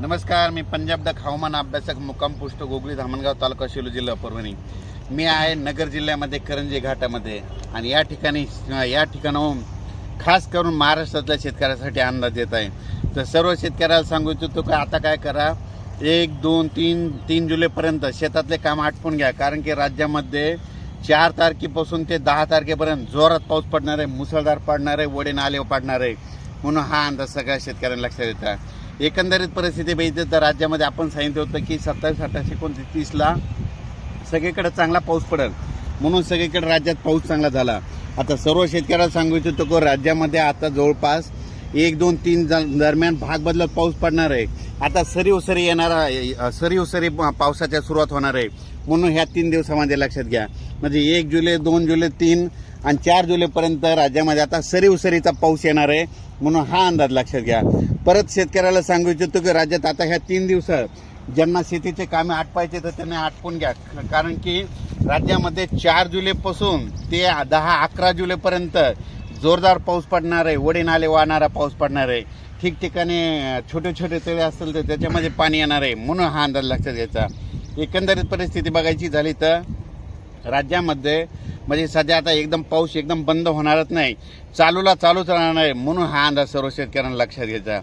नमस्कार मी पंजाब द हवामान अभ्यासक मुक्काम पुष्ट गोगली धामणगाव तालुका शेलू जिल्हा परभणी. मी आहे नगर जिल्ह्यामध्ये करंजी घाटामध्ये. आणि या ठिकाणी या ठिकाणाहून खास करून महाराष्ट्रातल्या शेतकऱ्यासाठी अंदाज देत आहे. तर सर्व शेतकऱ्याला सांगू इच्छितो का आता काय करा एक दोन तीन तीन जुलैपर्यंत शेतातले काम आटपून घ्या. कारण की राज्यामध्ये चार तारखेपासून ते दहा तारखेपर्यंत जोरात पाऊस पडणार आहे मुसळधार पडणार आहे वडे नाले पडणार आहे. म्हणून हा अंदाज सगळ्या शेतकऱ्यांना लक्षात येतात एकंदरीत परिस्थिती बघितली तर राज्यामध्ये आपण सांगितलं होतं की सत्तावीस अठ्ठावीस एकोणतीस तीसला सगळीकडे चांगला पाऊस पडेल. म्हणून सगळीकडे राज्यात पाऊस चांगला झाला. आता सर्व शेतकऱ्याला सांगू इच्छितो की राज्यामध्ये आता जवळपास एक दोन तीन दरम्यान भाग बदलत पाऊस पडणार आहे. आता सरी उसरी येणारा सरी उसरी पावसाच्या सुरुवात होणार आहे. म्हणून ह्या तीन दिवसामध्ये लक्षात घ्या. म्हणजे एक जुलै दोन जुलै तीन आणि चार जुलैपर्यंत राज्यामध्ये आता सरी उसरीचा पाऊस येणार आहे म्हणून हा अंदाज लक्षात घ्या. परत शेतकऱ्याला सांगू इच्छितो की राज्यात आता ह्या तीन दिवसात ज्यांना शेतीचे कामे आटपायचे तर त्यांनी आटपून घ्या. कारण की राज्यामध्ये चार जुलैपासून ते दहा अकरा जुलैपर्यंत जोरदार पाऊस पडणार आहे. वडे नाले वाहणारा पाऊस पडणार आहे. ठिकठिकाणी छोटे छोटे तळे असतील तर त्याच्यामध्ये पाणी येणार आहे. म्हणून हा अंदाज लक्षात घ्यायचा. एकंदरीत परिस्थिती बघायची झाली तर राज्यामध्ये म्हणजे सध्या आता एकदम पाऊस एकदम बंद होणारच नाही. चालूला चालूच राहणार आहे म्हणून हा अंदाज सर्व शेतकऱ्यांना लक्षात घ्यायचा.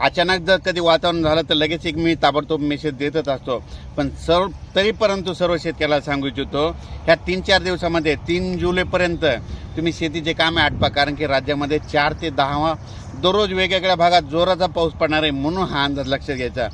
अचानक जर कधी वातावरण झालं तर लगेच एक मी ताबडतोब मेसेज देतच असतो. पण सर्व तरी परंतु सर्व शेतकऱ्याला सांगू इच्छितो ह्या तीन चार दिवसामध्ये तीन जुलैपर्यंत तुम्ही शेतीचे कामे आटपा कारण की राज्यामध्ये चार ते दहा दररोज वेगवेगळ्या भागात जोराचा पाऊस पडणार आहे म्हणून हा अंदाज लक्षात घ्यायचा.